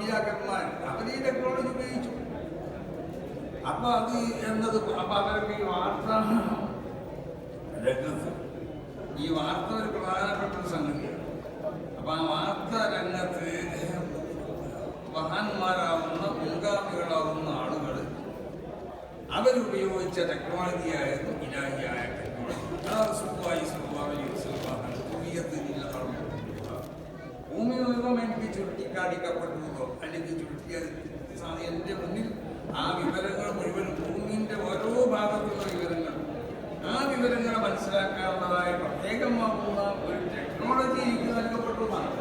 അമ്പിയാക്കന്മാർ അവർ ഈ ടെക്നോളജി ഉപയോഗിച്ചു. അപ്പൊ അത് എന്നത് അപ്പൊ അവർക്ക് ഈ വാർത്ത രംഗത്ത് ഈ വാർത്ത ഒരു പ്രധാനപ്പെട്ട സംഗതിയാണ്. അപ്പൊ ആ വാർത്ത രംഗത്ത് മഹാന്മാരാവുന്ന മുൻഗാമികളാവുന്ന ആളുകൾ അവരുപയോഗിച്ച ടെക്നോളജിയായിരുന്നു ഇലാഹിയായ ടെക്നോളജി. അതാണ് സുഖമായി സുഖമായി സുഖീയത്തിനില്ല ഭൂമി മുഴുവൻ എനിക്ക് ചുരുട്ടിക്കാണിക്കപ്പെട്ടുവോ അല്ലെങ്കിൽ ചുരുട്ടിയ എന്റെ മുന്നിൽ ആ വിവരങ്ങൾ മുഴുവൻ ഭൂമിന്റെ ഓരോ ഭാഗത്തുള്ള വിവരങ്ങൾ. ആ വിവരങ്ങളെ മനസ്സിലാക്കാനുള്ളതായ പ്രത്യേകമാകുന്ന ഒരു ടെക്നോളജി എനിക്ക് നൽകപ്പെട്ടതാണ്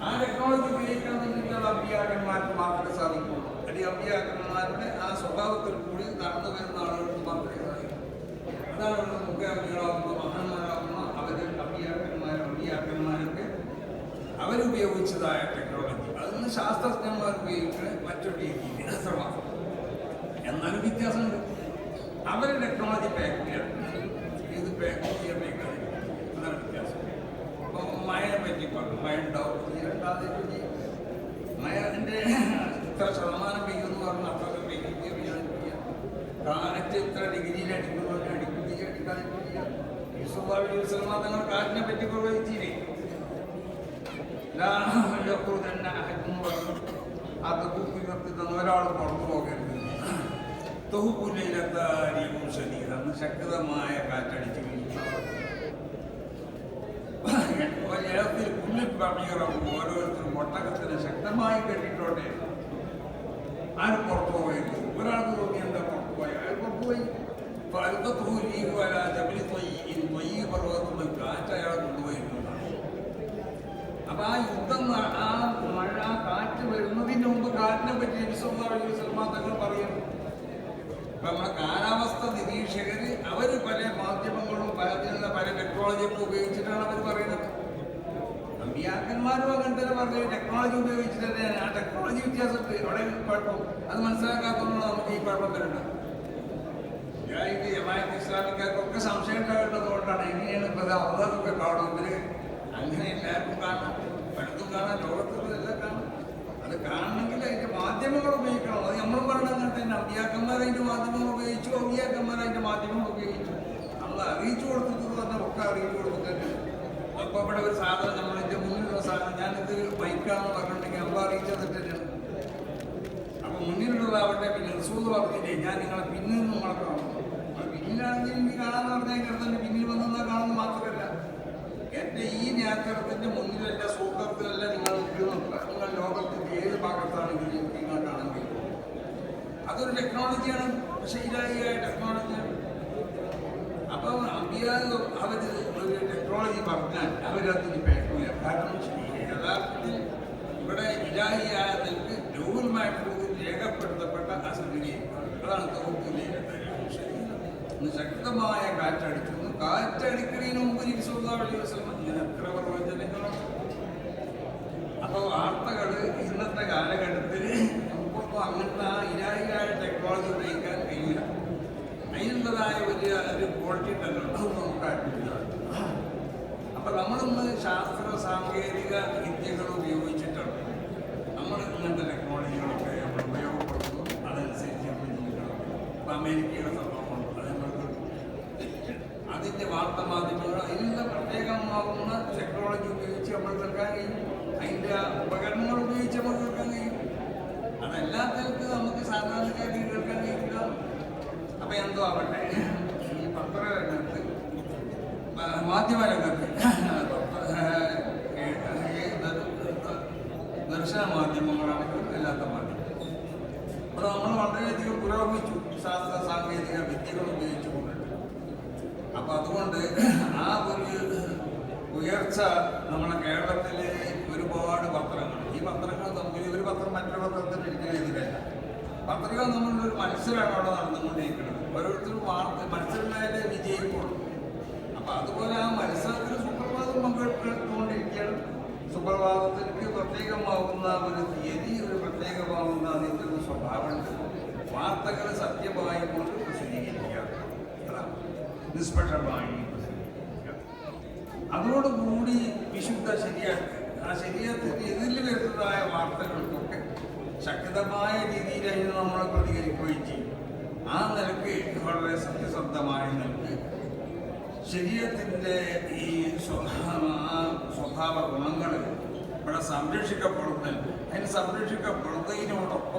ആ ടെക്നോളജി ഉപയോഗിക്കാൻ നിങ്ങളുടെ അഭ്യാകന്മാർക്ക് മാത്രമേ സാധിക്കുള്ളൂ അല്ലെങ്കിൽ അഭ്യാകന്മാരുടെ ആ സ്വഭാവത്തിൽ കൂടി നടന്നു വരുന്ന ആളുകൾക്ക് മാത്രമേ സാധിക്കൂ അതാണ് മുഖ്യ മുഖ്യമന്ത്രികളാകുന്ന മഹാന്മാരാകുന്ന അവരെ അമ്പിയാക്കന്മാർ അമ്പിയാക്കന്മാരൊക്കെ അവരുപയോഗിച്ചതായ ടെക്നോളജി അതിന് ശാസ്ത്രജ്ഞന്മാർ ഉപയോഗിക്കുന്ന മറ്റൊരു രീതിയിൽ രസമാണ്. എന്നാലും വ്യത്യാസമുണ്ട്. അവർ ടെക്നോളജി പാക്ക് ചെയ്യണം ഇത് പാക്ക് ചെയ്യാൻ പാക്കാതെ അതാണ് വ്യത്യാസം. അപ്പം മഴയെ പറ്റി പറഞ്ഞു. മഴ ഉണ്ടാവും. ഉണ്ടാതെ മഴന്റെ ഇത്ര ശതമാനം പെയ്യുമെന്ന് പറഞ്ഞു അത്ര പെയ്യുകയും ചെയ്യാതിരിക്കുക കാറ്റ് ഇത്ര ഡിഗ്രിയിൽ കാറ്റിനെ പറ്റി പ്രവചിച്ചില്ലേ? ലാഹുലഹു തന്നെ അഹദും പറഞ്ഞു അത് കൂപ്പി നിർത്തി തന്ന ഒരാൾ പുറത്തു പോകരുത്. തൊഹുപുലയിലെത്താരിയും ശരീരം അന്ന് ശക്തമായ കാറ്റടിച്ചു വീഴുന്നു പുല്ലിൽ പണിയറം ഓരോരുത്തരും ഒട്ടകത്തിന് ശക്തമായി കെട്ടിട്ടോട്ടെ. ആരും പുറത്തു പോകരുത്? ഒരാൾക്ക് തോന്നി എന്താ പുറത്തു പോയി? അയാൾ പുറത്തു പോയി? തൊയ്യ പർവതത്തിൽ കാറ്റ് അയാളെ കൊണ്ടുപോയിരുന്നതാണ് അപ്പൊ ആ യുദ്ധം ആ മഴ കാറ്റ് വരുന്നതിന് മുമ്പ് കാറ്റിനെ പറ്റി സൽമാൻ തങ്ങൾ പറയുന്നു അപ്പൊ നമ്മുടെ കാലാവസ്ഥ നിരീക്ഷകര് അവർ പല മാധ്യമങ്ങളും പല പല ടെക്നോളജിയൊക്കെ ഉപയോഗിച്ചിട്ടാണ് അവർ പറയുന്നത്. അമ്പിയാക്കന്മാരും അങ്ങനെ തന്നെ പറഞ്ഞു ടെക്നോളജി ഉപയോഗിച്ചിട്ട് തന്നെയാണ്. ആ ടെക്നോളജി വ്യത്യാസമുണ്ട് അവിടെ കുഴപ്പം. അത് മനസ്സിലാക്കാത്തതുകൊണ്ട് നമുക്ക് ഈ കുഴപ്പം വരുന്നത് ഞാൻ ഇത് ജമാഅത്ത് ഇസ്ലാമിക്കാർക്കൊക്കെ സംശയം ഉണ്ടാവേണ്ടതുകൊണ്ടാണ് എങ്ങനെയാണ് ഇപ്പൊ ഇവർ അങ്ങനെ എല്ലാവർക്കും കാണാം പലതും ലോകത്തുള്ള ലോകത്തുള്ളതെല്ലാം കാണാം. അത് കാണണമെങ്കിൽ അതിന്റെ മാധ്യമങ്ങൾ ഉപയോഗിക്കണം. അത് നമ്മൾ അങ്ങനെ തന്നെ. അധ്യാക്കന്മാർ അതിന്റെ മാധ്യമങ്ങൾ ഉപയോഗിച്ചു അധ്യാക്കന്മാർ അതിന്റെ മാധ്യമങ്ങൾ ഉപയോഗിച്ചു. നമ്മൾ അറിയിച്ചു കൊടുത്തത് തന്നെ ഒക്കെ അറിയിച്ചു കൊടുത്തിട്ടുണ്ട് അപ്പൊ ഇവിടെ ഒരു സാധനം നമ്മളിന്റെ മുന്നിലുള്ള സാധനം. ഞാനിത് ബൈക്കാണെന്ന് പറഞ്ഞിട്ടുണ്ടെങ്കിൽ നമ്മൾ അറിയിച്ചു തന്നിട്ടുണ്ട് അപ്പൊ മുന്നിലുള്ളതാവട്ടെ പിന്നെ റിസൂന്ന് പറഞ്ഞില്ലേ ഞാൻ നിങ്ങളെ പിന്നിൽ നിന്ന് നിങ്ങളെ അപ്പോൾ പിന്നിലാണെങ്കിൽ എനിക്ക് കാണാമെന്ന് പറഞ്ഞാൽ കിടന്നെ പിന്നിൽ വന്നാൽ കാണുന്നത് മാത്രമല്ല. എന്റെ ഈ നേത്രത്തിന്റെ മുന്നിലല്ല സൂത്രത്തിലല്ല നിങ്ങൾ നിൽക്കുന്നത്. നിങ്ങൾ ലോകത്തിന്റെ ഏത് ഭാഗത്താണെങ്കിലും എനിക്ക് നിങ്ങൾ കാണാൻ കഴിയും. അതൊരു ടെക്നോളജിയാണ് ശരിയായ ടെക്നോളജിയാണ് അപ്പം അമ്പിയാവ് അവർ ഒരു ടെക്നോളജി പറഞ്ഞാൽ അവരതിന് പേടില്ല. കാരണം യഥാർത്ഥത്തിൽ ഇവിടെ ഇലാഹിയായ നിൽക്ക് മാറ്റത്തിൽ രേഖപ്പെടുത്തപ്പെട്ട അസംഗതി അതാണ് തോക്കിലെ ശക്തമായ കാറ്റടിച്ചു. കാറ്റടിക്കുന്നതിന് മുമ്പ് വലിയ ഇങ്ങനെ എത്ര പ്രവചനങ്ങളാണ് അപ്പൊ വാർത്തകൾ ഇന്നത്തെ കാലഘട്ടത്തിൽ നമുക്കൊന്നും അങ്ങനത്തെ ആ ഇലാഹിയായ ടെക്നോളജി ഉപയോഗിക്കാൻ കഴിയില്ല. അതിനുള്ളതായ വലിയ ഒരു ക്വാളിറ്റി തന്നെ ഉണ്ടാവും നമുക്കായിട്ടില്ല അപ്പൊ നമ്മളിന്ന് ശാസ്ത്ര സാങ്കേതിക വിദ്യകൾ ഉപയോഗിച്ചിട്ടുണ്ട് നമ്മൾ ഇന്നത്തെ ടെക്നോളജികളൊക്കെ നമ്മൾ ഉപയോഗപ്പെടുത്തുന്നു അതനുസരിച്ച് നമ്മൾ അമേരിക്കയുടെ സംഭവമുണ്ട് അത് നമ്മൾക്ക് അതിന്റെ വാർത്താ മാധ്യമങ്ങൾ അതിനുള്ള പ്രത്യേകമാകുന്ന ടെക്നോളജി ഉപയോഗിച്ച് നമ്മൾ കേൾക്കാൻ കഴിയും. അതിന്റെ ഉപകരണങ്ങൾ ഉപയോഗിച്ച് നമ്മൾ കേൾക്കാൻ കഴിയും. അതെല്ലാ തരത്തിൽ നമുക്ക് സാധാരണക്കാരി കേൾക്കാൻ കഴിയില്ല. അപ്പൊ എന്തോ ആവട്ടെ. ഈ പത്രരംഗത്ത് മാധ്യമ രംഗത്ത് ദർശന മാധ്യമങ്ങളാണെങ്കിലും അല്ലാത്ത മാധ്യമം അപ്പോൾ നമ്മൾ വളരെയധികം പുരോഗമിച്ചു. ശാസ്ത്ര സാങ്കേതിക വിദ്യകൾ ഉപയോഗിച്ചുകൊണ്ട്. അപ്പൊ അതുകൊണ്ട് ആ ഒരു ഉയർച്ച നമ്മുടെ കേരളത്തിലെ ഒരുപാട് പത്രങ്ങൾ. ഈ പത്രങ്ങൾ തമ്മിൽ ഒരു പത്രം മറ്റൊരു പത്രത്തിന് ഒരിക്കലും എതിരല്ല. പത്രങ്ങൾ നമ്മളൊരു ഒരു മത്സരമാണ് അവിടെ നടന്നുകൊണ്ടിരിക്കുന്നത്. ഓരോരുത്തരും വാർത്ത മത്സരമായാലേ വിജയിക്കുള്ളൂ. അപ്പൊ അതുപോലെ ആ മത്സരത്തിൽ സുപ്രഭാതം പങ്കെടുത്തുകൊണ്ടിരിക്കുകയാണ്. സുപ്രഭാതത്തിലേക്ക് പ്രത്യേകമാവുന്ന ഒരു തീയതി ഒരു പ്രത്യേകമാവുന്ന അതിന്റെ ഒരു സ്വഭാവമുണ്ട്. വാർത്തകൾ സത്യമായി നിഷ്പക്ഷമായി അതോടുകൂടി വിശുദ്ധ ശരിയാക്കുക ആ ശരീരത്തിന് എതിരിൽ വരുന്നതായ വാർത്തകൾക്കൊക്കെ ശക്തമായ രീതിയിലായിരുന്നു നമ്മൾ പ്രതികരിക്കുകയും ചെയ്യും ആ നിലയ്ക്ക് വളരെ സത്യസന്ധമായ നിലയ്ക്ക് ശരീരത്തിന്റെ ഈ സ്വഭാവ സ്വഭാവ ഗുണങ്ങൾ ഇവിടെ സംരക്ഷിക്കപ്പെടുന്നത് അതിന് സംരക്ഷിക്കപ്പെടുന്നതിനോടൊപ്പം